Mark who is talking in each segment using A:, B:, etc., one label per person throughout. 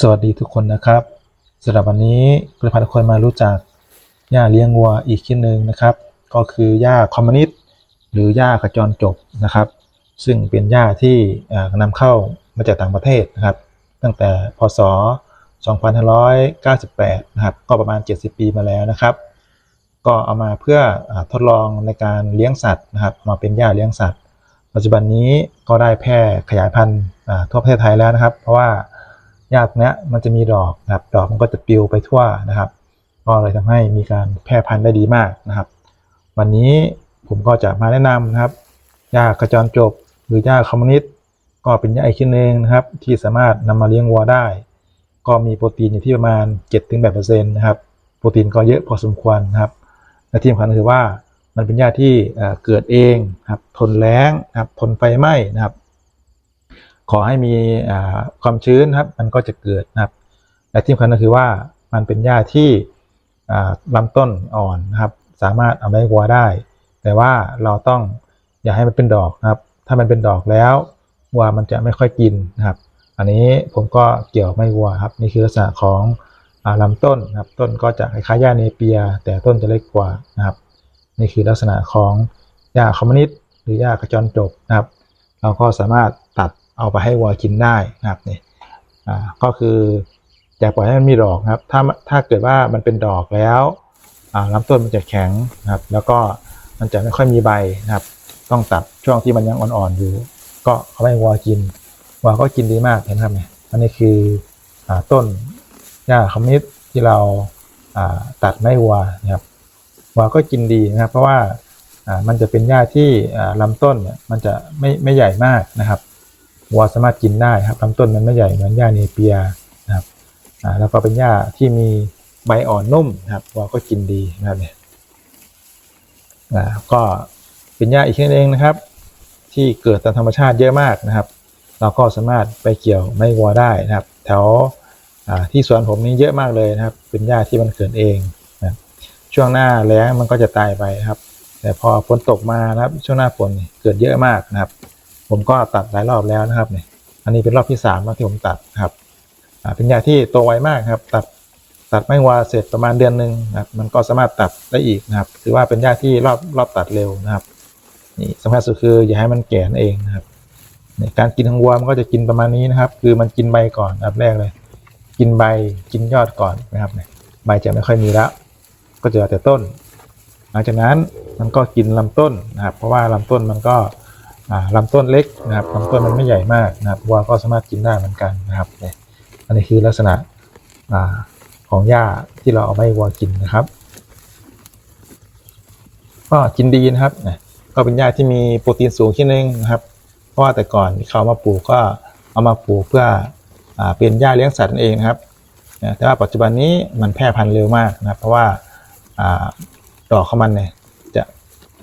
A: สวัสดีทุกคนนะครับสำหรับวันนี้เราพาทุกคนมารู้จักหญ้าเลี้ยงวัวอีกชนิดหนึ่งนะครับ ก็คือหญ้าคอมมิวนิสต์หรือหญ้ากระจรจบนะครับ ซึ่งเป็นหญ้าที่เอ่อนำเข้ามาจากต่างประเทศนะครับ ตั้งแต่พศ 2598 นะครับ ก็ประมาณ 70 ปีมาแล้วนะครับ ก็เอามาเพื่ออทดลองในการเลี้ยงสัตว์นะครับ มาเป็นหญ้าเลี้ยงสัตว์ ปัจจุบันนี้ก็ได้แพร่ขยายพันธุ์ทั่วประเทศไทยแล้วนะครับ เพราะว่า หญ้าเนี้มันจะมีดอกนะครับ ดอกมันก็จะปลิวไปทั่วนะครับ ก็เลยทำให้มีการแพร่พันธุ์ได้ดีมากนะครับ วันนี้ผมก็จะมาแนะนำนะครับหญ้ากระจรจบหรือหญ้าคอมมิวนิสต์ก็เป็นหญ้าอีกชนิดหนึงนะครับ ที่สามารถนำมาเลี้ยงวัวได้ ก็มีโปรตีนอยู่ที่ประมาณ 7-8%นะครับ โปรตีนก็เยอะพอสมควรนะครับและที่สำคัญก็คือว่ามันเป็นหญ้าที่เกิดเองนะครับทนแล้งนะครับทนไฟไหม้นะครับ ขอให้มีความชื้นครับมันก็จะเกิดนะครับและที่สำคัญก็คือว่ามันเป็นหญ้าที่อ่าลำต้นอ่อนนะครับ สามารถเอาไว้วัวได้ แต่ว่าเราต้องอย่าให้มันเป็นดอกนะครับ ถ้ามันเป็นดอกแล้ววัวมันจะไม่ค่อยกินนะครับ อันนี้ผมก็เกี่ยวไม่วัวครับ นี่คือลักษณะของอาลำต้นนะครับ ต้นก็จะคล้ายๆหญ้าเนเปีย แต่ต้นจะเล็กกว่านะครับ นี่คือลักษณะของหญ้าคอมมินิสต์หรือหญ้ากระจรจบนะครับ เราก็สามารถ เอาไปให้วัวกินได้นะครับนี่อ่าก็คืออย่าปล่อยให้มันมีดอกนะครับ ถ้าถ้าเกิดว่ามันเป็นดอกแล้วอ่าลำต้นมันจะแข็งนะครับ แล้วก็มันจะไม่ค่อยมีใบนะครับ ต้องตัดช่วงที่มันยังอ่อนๆอยู่ ก็เอาไปให้วัวกินวัวก็กินดีมากเห็นไหมครับเนี่ยอันนี้คืออ่าต้นหญ้าคอมมิสต์ที่เราอ่าตัดไม่วัวนะครับวัวก็กินดีนะครับ เพราะว่าอ่ามันจะเป็นหญ้าที่อ่าลำต้นเนี่ยมันจะไม่ไม่ใหญ่มากนะครับ วัวสามารถกินได้ครับลำต้นมันไม่ใหญ่เหมือนหญ้าเนเปียนะครับแล้วก็เป็นหญ้าที่มีใบอ่อนนุ่มนะครับวัวก็กินดีนะครับเนี่ยก็เป็นหญ้าอีกชนิดหนึงนะครับ ที่เกิดตามธรรมชาติเยอะมากนะครับ เราก็สามารถไปเกี่ยวไม่วัวได้นะครับ แถวที่สวนผมนี้เยอะมากเลยนะครับ เป็นหญ้าที่มันเกิดเองนะครับช่วงหน้าแล้งมันก็จะตายไปครับ แต่พอฝนตกมานะครับ ช่วงหน้าฝนเกิดเยอะมากนะครับ ผมก็ตัดหลายรอบแล้วนะครับเนี่ยอันนี้เป็นรอบที่สามที่ผมตัดนะครับเป็นยาที่โตไวมากครับ ตัดตัดไม่วาเสร็จประมาณเดือนหนึ่งนะครับมันก็สามารถตัดได้อีกนะครับ ถือว่าเป็นยาที่รอบรอบตัดเร็วนะครับนี่สำคัญสุดคืออย่าให้มันแก่นเองนะครับในการกินของวัวมันก็จะกินประมาณนี้นะครับ คือมันกินใบก่อนอันดับแรกเลย กินใบกินยอดก่อนนะครับใบจะไม่ค่อยมีแล้วก็จะเหลือแต่ต้น หลังจากนั้นมันก็กินลำต้นนะครับ เพราะว่าลำต้นมันก็ ลำต้นเล็กนะครับลำต้นมันไม่ใหญ่มากนะครับวัวก็สามารถกินได้เหมือนกันนะครับเนี่ยอันนี้คือลักษณะอของหญ้าที่เราเอาไปวัวกินนะครับ ก็กินดีนะครับก็เป็นหญ้าที่มีโปรตีนสูงที่นึงนะครับ เพราะว่าแต่ก่อนที่เขามาปลูกก็เอามาปลูกเพื่ออเป็นหญ้าเลี้ยงสัตว์นั่นเองนะครับ แต่ว่าปัจจุบันนี้มันแพร่พันธุ์เร็วมากนะครับเพราะว่าอดอกของมันเนี่ย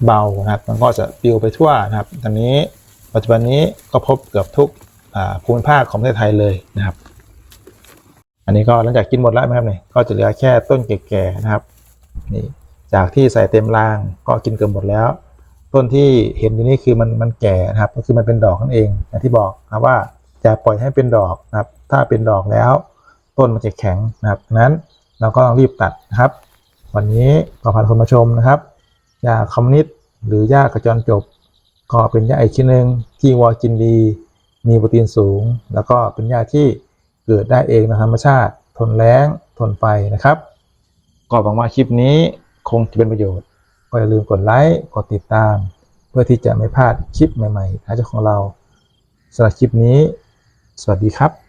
A: เบานะครับ มันก็จะปลิวไปทั่วนะครับตอนนี้ปัจจุบันนี้ก็พบเกือบทุกภูมิภาคของประเทศไทยเลยนะครับ อันนี้ก็หลังจากกินหมดแล้วนะครับเนี่ยก็จะเหลือแค่ต้นแก่ๆนะครับนี่จากที่ใส่เต็มรางก็กินเกือบหมดแล้ว ต้นที่เห็นอยู่นี่คือมันมันแก่นะครับ ก็คือมันเป็นดอกนั่นเองอย่างที่บอกนะว่าจะปล่อยให้เป็นดอกนะครับ ถ้าเป็นดอกแล้ว ต้นมันจะแข็งนะครับนั้นเราก็ต้องรีบตัดนะครับ วันนี้ก็พาคนมาชมนะครับ หญ้าคอมมิวนิสต์หรือหญ้ากระจรจบ ก็เป็นหญ้าอีกชนิดหนึ่งที่วัวกินดี มีโปรตีนสูง แล้วก็เป็นหญ้าที่เกิดได้เองในธรรมชาติ ทนแล้งทนไฟนะครับ ก็หวังว่าคลิปนี้คงจะเป็นประโยชน์ ก็อย่าลืมกดไลค์กดติดตาม เพื่อที่จะไม่พลาดคลิปใหม่ๆหาเจ้าของเราสำหรับคลิปนี้ สวัสดีครับ